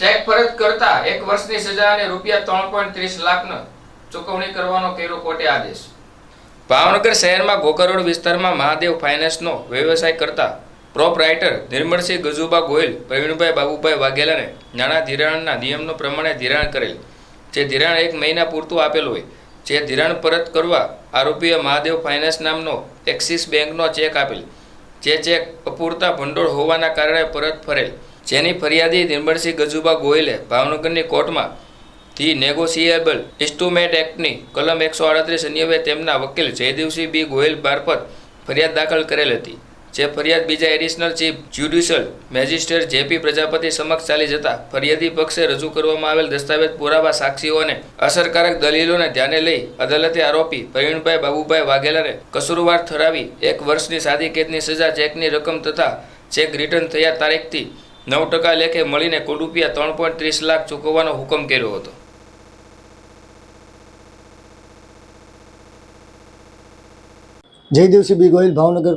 Check પરત કરતા એક વર્ષની સજા અને રૂપિયા ત્રણ પોઈન્ટ ત્રીસ લાખનો ચૂકવણી કરવાનો કર્યો કોર્ટે આદેશ. ભાવનગર શહેરમાં ગોકરોડ વિસ્તારમાં મહાદેવ ફાઇનાન્સનો વ્યવસાય કરતા પ્રોપરાઇટર નિર્મળસિંહ ગજુબા ગોયલ પ્રવીણભાઈ બાબુભાઈ વાઘેલાને નાણાં ધિરાણના નિયમનો પ્રમાણે ધિરાણ કરેલ. જે ધિરાણ એક મહિના પૂરતું આપેલું હોય, જે ધિરાણ પરત કરવા આરોપીએ મહાદેવ ફાઇનાન્સ નામનો એક્સિસ બેંકનો ચેક આપેલ. જે ચેક અપૂરતા ભંડોળ હોવાના કારણે પરત ફરેલ. જેની ફરિયાદી નિર્મળસિંહ ગજુબા ગોયલે ભાવનગરની કોર્ટમાં ધી નેગોશિયેબલ ઇન્સ્ટ્રુમેન્ટ એક્ટની કલમ એકસો આડત્રીસ અન્યવે તેમના વકીલ જયદેવસિંહ બી ગોયલ મારફત ફરિયાદ દાખલ કરેલ હતી. જે ફરિયાદ બીજા additional chief judicial magistrate JP Prajapati સમક્ષ ચાલી જતા ફરિયાદી પક્ષે રજૂ કરવામાં આવેલ દસ્તાવેજ પુરાવા સાક્ષીઓ અને અસરકારક દલીલોને ધ્યાને લઈ અદાલતે આરોપી પ્રવીણભાઈ બાબુભાઈ વાઘેલાને કસૂરવાર ઠરાવી એક વર્ષની સાદી કેદની સજા ચેકની રકમ તથા ચેક રિટર્ન થયા તારીખથી નવ ટકા લેખે મળીને કુલ રૂપિયા ત્રણ પોઈન્ટ ત્રીસ લાખ ચૂકવવાનો હુકમ કર્યો હતો જયદેવસિંહ બી ગોયલ ભાવનગર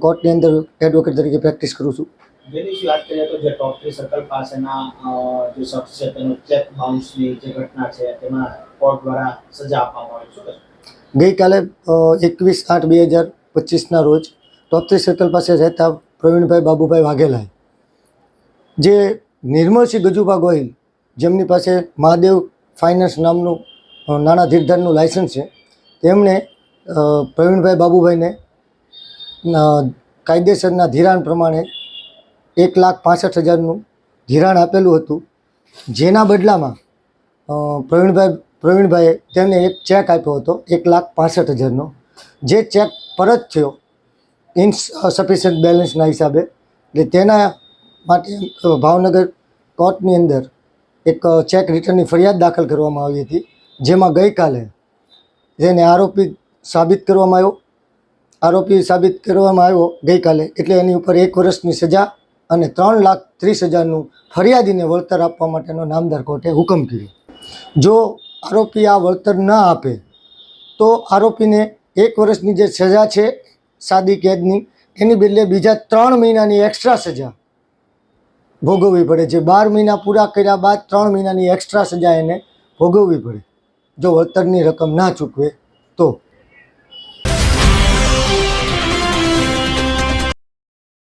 કોર્ટની અંદર એડવોકેટ તરીકે પ્રેક્ટિસ કરું છું જેની વાત કરીએ તો જે સર્કલ પાસેના જે શખ્સ છે તેનો ચેક બાઉન્સની જે ઘટના છે તેમાં કોર્ટ દ્વારા સજા આપવામાં આવી છે? ગઈકાલે એકવીસ આઠ બે હજાર પચીસના રોજ ટોપત્રી સર્કલ પાસે રહેતા પ્રવીણભાઈ બાબુભાઈ વાઘેલાએ જે નિર્મળસિંહ ગજુભા ગોહિલ, જેમની પાસે મહાદેવ ફાઇનાન્સ નામનું નાણાં ધીરધારનું લાયસન્સ છે, તેમણે પ્રવીણભાઈ બાબુભાઈને કાયદેસરના ધિરાણ પ્રમાણે એક લાખ પાસઠ હજારનું ધિરાણ આપેલું હતું, જેના બદલામાં પ્રવીણભાઈ, પ્રવીણભાઈએ તેમને એક ચેક આપ્યો હતો, એક લાખ પાસઠ હજારનો, જે ચેક પરત થયો ઇન સફિશિયન્ટ બેલેન્સના હિસાબે, એટલે તેના માટે ભાવનગર કોર્ટની અંદર એક ચેક રિટર્નની ફરિયાદ દાખલ કરવામાં આવી હતી, જેમાં ગઈકાલે જેને આરોપી સાબિત કરવામાં આવ્યો. આરોપી સાબિત કરવામાં આવ્યો ગઈકાલે, એટલે એની ઉપર એક વર્ષની સજા અને ત્રણ લાખ ત્રીસ હજારનું ફરિયાદીને વળતર આપવા માટેનો નામદાર કોર્ટે હુકમ કર્યો. જો આરોપી આ વળતર ન આપે, તો આરોપીને એક વર્ષની જે સજા છે સાદી કેદની, એની બદલે બીજા ત્રણ મહિનાની એક્સ્ટ્રા સજા ભોગવવી પડે. જે બાર મહિના પૂરા કર્યા બાદ ત્રણ મહિનાની એક્સ્ટ્રા સજા એને ભોગવવી પડે. જો વળતરની રકમ ના ચૂકવે, તો